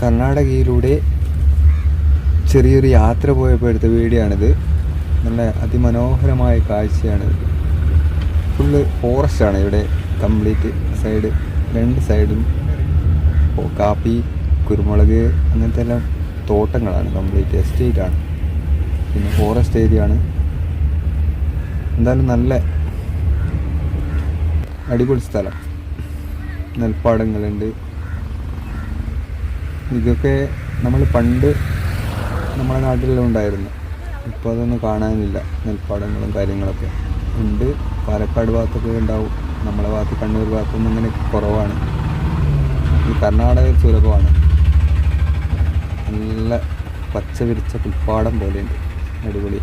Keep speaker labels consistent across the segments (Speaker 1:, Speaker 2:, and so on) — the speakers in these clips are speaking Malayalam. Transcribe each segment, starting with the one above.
Speaker 1: കർണാടകയിലൂടെ ചെറിയൊരു യാത്ര പോയപ്പോൾ എടുത്ത വീഡിയോ ആണിത് നല്ല അതിമനോഹരമായ കാഴ്ചയാണ്. ഫുള്ള് ഫോറസ്റ്റാണ് ഇവിടെ കംപ്ലീറ്റ് സൈഡ് രണ്ട് സൈഡും കാപ്പി കുരുമുളക് അങ്ങനത്തെ എല്ലാം തോട്ടങ്ങളാണ് കംപ്ലീറ്റ് എസ്റ്റേറ്റ് ആണ്. പിന്നെ ഫോറസ്റ്റ് ഏരിയ ആണ്. എന്തായാലും നല്ല അടിപൊളി സ്ഥലം. നെൽപ്പാടങ്ങളുണ്ട്. ഇതൊക്കെ നമ്മൾ പണ്ട് നമ്മുടെ നാട്ടിലെല്ലാം ഉണ്ടായിരുന്നു. ഇപ്പോൾ അതൊന്നും കാണാനില്ല. നെൽപ്പാടങ്ങളും കാര്യങ്ങളൊക്കെ. ഉണ്ട്. പാലക്കാട് ഭാഗത്തൊക്കെ ഉണ്ടാവും. നമ്മളെ ഭാഗത്ത് കണ്ണൂർ ഭാഗത്തൊന്നും അങ്ങനെ കുറവാണ്. ഈ കർണാടക സുലഭമാണ് നല്ല പച്ച വിരിച്ച പുൽപ്പാടം പോലെയുണ്ട്. അടിപൊളി.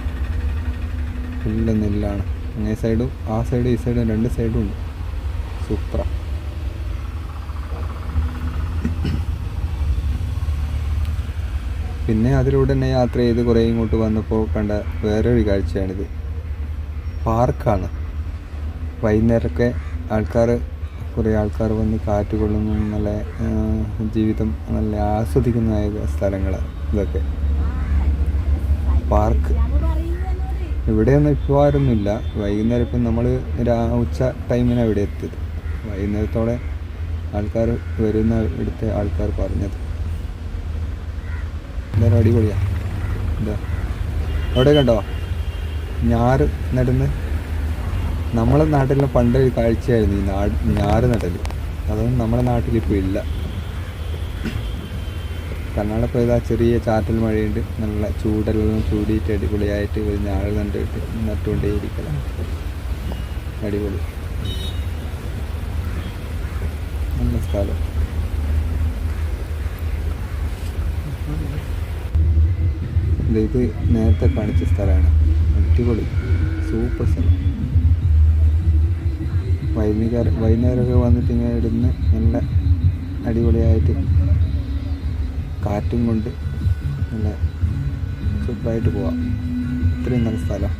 Speaker 1: ഫുള്ള് നെല്ലാണ്. അങ്ങേ സൈഡും ആ സൈഡും ഈ സൈഡും രണ്ട് സൈഡും ഉണ്ട്. സൂപ്പറാണ് പിന്നെ അതിലൂടെ തന്നെ യാത്ര ചെയ്ത് കുറേ ഇങ്ങോട്ട് വന്നപ്പോൾ കണ്ട വേറൊരു കാഴ്ചയാണിത്. പാർക്കാണ്. വൈകുന്നേരമൊക്കെ ആൾക്കാർ കുറേ ആൾക്കാർ വന്ന് കാറ്റ് കൊള്ളുന്നു നല്ല ജീവിതം നല്ല ആസ്വദിക്കുന്നതായ സ്ഥലങ്ങളാണ് ഇതൊക്കെ. പാർക്ക്. ഇവിടെയൊന്നും ഇപ്പോൾ ആരൊന്നുമില്ല വൈകുന്നേരം ഇപ്പം നമ്മൾ ഉച്ച ടൈമിനാണ് ഇവിടെ എത്തിയത്. വൈകുന്നേരത്തോടെ ആൾക്കാർ വരുന്ന ഇവിടുത്തെ ആൾക്കാർ പറഞ്ഞത്. എന്തായാലും അടിപൊളിയാ. എന്താ അവിടെ കണ്ടോ? ഞാറ് നടന്ന് നമ്മളെ നാട്ടിലെ പണ്ടൊരു കാഴ്ചയായിരുന്നു ഈ നാട് ഞാറ് നടൽ അതൊന്നും നമ്മുടെ നാട്ടിൽ ഇപ്പോൾ ഇല്ല. കർണാടക പോയതാ ചെറിയ ചാറ്റൽ മഴയുണ്ട്. നല്ല ചൂടെല്ലാം ചൂടിയിട്ട് അടിപൊളിയായിട്ട് ഒരു ഞാറ് നട്ടിട്ട് നട്ടുകൊണ്ടേ അടിപൊളി. നല്ല സ്ഥലം. ഇത് നേരത്തെ കാണിച്ച സ്ഥലമാണ്. അടിപൊളി. സൂപ്പർ സ്ഥലം. വൈകുന്നേരം വൈകുന്നേരമൊക്കെ വന്നിട്ട് ഇങ്ങനെ ഇടുന്ന് നല്ല അടിപൊളിയായിട്ട് കാറ്റും കൊണ്ട് നല്ല സൂപ്പറായിട്ട് പോവാം. ഇത്രയും നല്ല സ്ഥലം.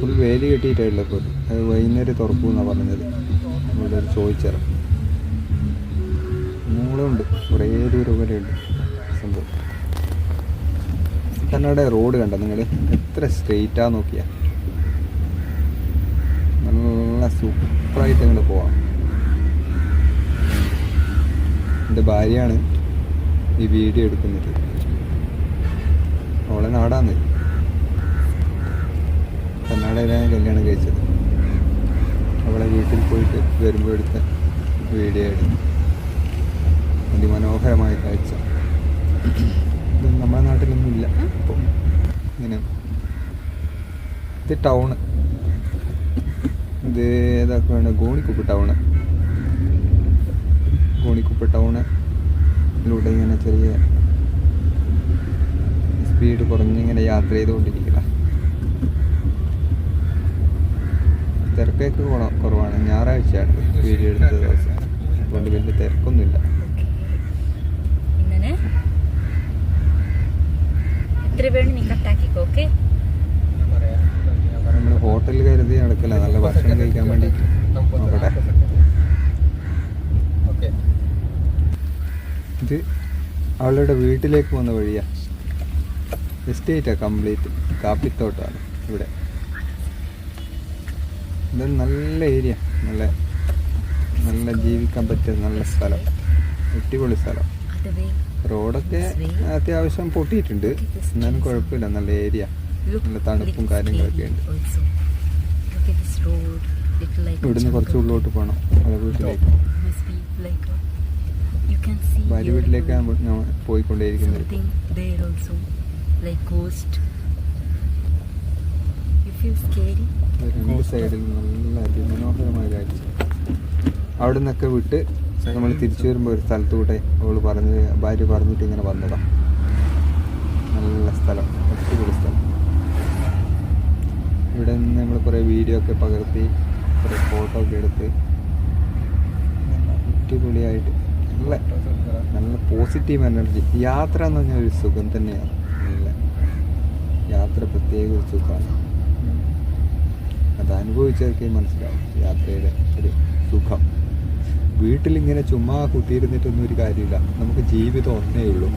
Speaker 1: ഫുൾ വേലി കെട്ടിയിട്ടായിട്ടുള്ള ഇപ്പോൾ അത് വൈകുന്നേരം തുറക്കും എന്നാണ് പറഞ്ഞത്. ഇവിടെ ചോദിച്ചറിയാം മൂളുണ്ട്. കുറേ ദൂരം വരെ ഉണ്ട് സംഭവം. കന്നഡ റോഡ് കണ്ട? നിങ്ങൾ എത്ര സ്ട്രെയിറ്റാ നോക്കിയാ? നല്ല സൂപ്പറായിട്ട് അങ്ങോട്ട് പോവാം. എന്റെ ഭാര്യയാണ് ഈ വീഡിയോ എടുക്കുന്നത്. അവളെ നാടാന്ന്. കർണാടകയിലാണ് കല്യാണം കഴിച്ചത്. അവളെ വീട്ടിൽ പോയിട്ട് വരുമ്പോൾ എടുത്ത വീഡിയോ ആയിരുന്നു. അതിമനോഹരമായ കാഴ്ച. ഇത് നമ്മുടെ നാട്ടിലൊന്നും ഇല്ല അപ്പം ഇങ്ങനെ. ഇത് ടൗണ്. ഇത് ഏതൊക്കെയാണ് ഗോണിക്കുപ്പ് ടൗണ്. ഗോണിക്കുപ്പ് ടൗണ്. ഇതിലൂടെ ഇങ്ങനെ ചെറിയ സ്പീഡ് കുറഞ്ഞിങ്ങനെ യാത്ര ചെയ്തുകൊണ്ടിരിക്കുക തിരക്കൊക്കെ കുറ- കുറവാണ്. ഞായറാഴ്ചയാണ് വീഡിയോ എടുത്ത ദിവസം അതുകൊണ്ട് വലിയ തിരക്കൊന്നുമില്ല
Speaker 2: ഇങ്ങനെ എത്ര വേണം നീ കട്ടാക്കിക്കോ ഓക്കെ
Speaker 1: നമ്മൾ ഹോട്ടലിൽ കരുതി നടക്കില്ല നല്ല ഭക്ഷണം കഴിക്കാൻ വേണ്ടി നോക്കട്ടെ. ഇത് അവളുടെ വീട്ടിലേക്ക് വന്ന വഴിയാ. എസ്റ്റേറ്റാ കംപ്ലീറ്റ് കാപ്പിത്തോട്ടാണ് ഇവിടെ. ഇത് നല്ല ഏരിയ നല്ല നല്ല ജീവിക്കാൻ പറ്റിയ നല്ല സ്ഥലം. അടിപൊളി സ്ഥലം. റോഡൊക്കെ അത്യാവശ്യം പൊട്ടിയിട്ടുണ്ട്. എന്നാലും കുഴപ്പമില്ല. നല്ല ഏരിയ. നല്ല തണുപ്പും കാര്യങ്ങളൊക്കെ ഉണ്ട്. ഇവിടുന്ന് കുറച്ച് ഉള്ളോട്ട് പോകണം അവളെ വീട്ടിലേക്ക്. ഭാര്യ വീട്ടിലേക്ക് പോയിക്കൊണ്ടേയിരിക്കുന്നത് രണ്ട് സൈഡിൽ നല്ല അതിമനോഹരമായ കാഴ്ച അവിടെ നിന്നൊക്കെ വിട്ട് നമ്മൾ തിരിച്ചു വരുമ്പോൾ ഒരു സ്ഥലത്തൂടെ അവൾ പറഞ്ഞ് ഭാര്യ പറഞ്ഞിട്ട് ഇങ്ങനെ വന്നതാ. നല്ല സ്ഥലം അടിപൊളി സ്ഥലം. ഇവിടെ നിന്ന് നമ്മൾ കുറേ വീഡിയോ ഒക്കെ പകർത്തി കുറേ ഫോട്ടോ ഒക്കെ എടുത്ത്. അടിപൊളിയായിട്ട് നല്ല നല്ല പോസിറ്റീവ് എനർജി യാത്ര എന്ന് പറഞ്ഞാൽ ഒരു സുഖം തന്നെയാണ്. നല്ല യാത്ര പ്രത്യേക ഒരു സുഖമാണ്. അത് അനുഭവിച്ചവർക്കേ മനസ്സിലാവും യാത്രയുടെ ഒരു സുഖം. വീട്ടിലിങ്ങനെ ചുമ്മാ കുത്തിയിരുന്നിട്ടൊന്നും ഒരു കാര്യമില്ല. നമുക്ക് ജീവിതം ഒന്നേ ഉള്ളൂ.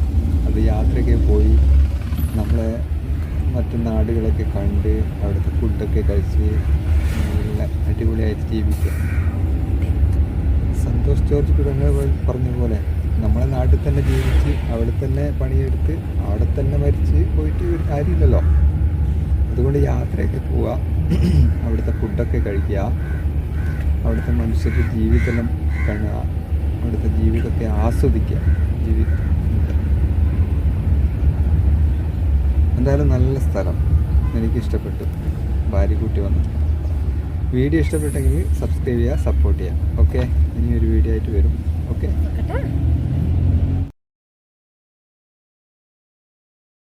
Speaker 1: അത് യാത്രയ്ക്ക് പോയി നമ്മളെ മറ്റു നാടുകളൊക്കെ കണ്ട് അവിടുത്തെ ഫുഡൊക്കെ കഴിച്ച് നല്ല അടിപൊളിയായിട്ട് ജീവിക്കുക. സന്തോഷ് ജോർജ് കുരങ്ങ പറഞ്ഞ പോലെ നമ്മളെ നാട്ടിൽ തന്നെ ജീവിച്ച് അവിടെ തന്നെ പണിയെടുത്ത് അവിടെ തന്നെ മരിച്ച് പോയിട്ട് ഒരു കാര്യമില്ലല്ലോ. അതുകൊണ്ട് യാത്രയൊക്കെ പോവുക അവിടുത്തെ ഫുഡൊക്കെ കഴിക്കുക അവിടുത്തെ മനുഷ്യർക്ക് ജീവിതം കാണുക അവിടുത്തെ ജീവിതത്തെ ആസ്വദിക്കുക ജീവിതം എന്തായാലും നല്ല സ്ഥലം. എനിക്കിഷ്ടപ്പെട്ടു ഭാര്യ കൂട്ടി വന്നു. വീഡിയോ ഇഷ്ടപ്പെട്ടെങ്കിൽ സബ്സ്ക്രൈബ് ചെയ്യുക സപ്പോർട്ട് ചെയ്യുക. ഓക്കെ ഇനി ഒരു വീഡിയോ ആയിട്ട് വരും. ഓക്കെ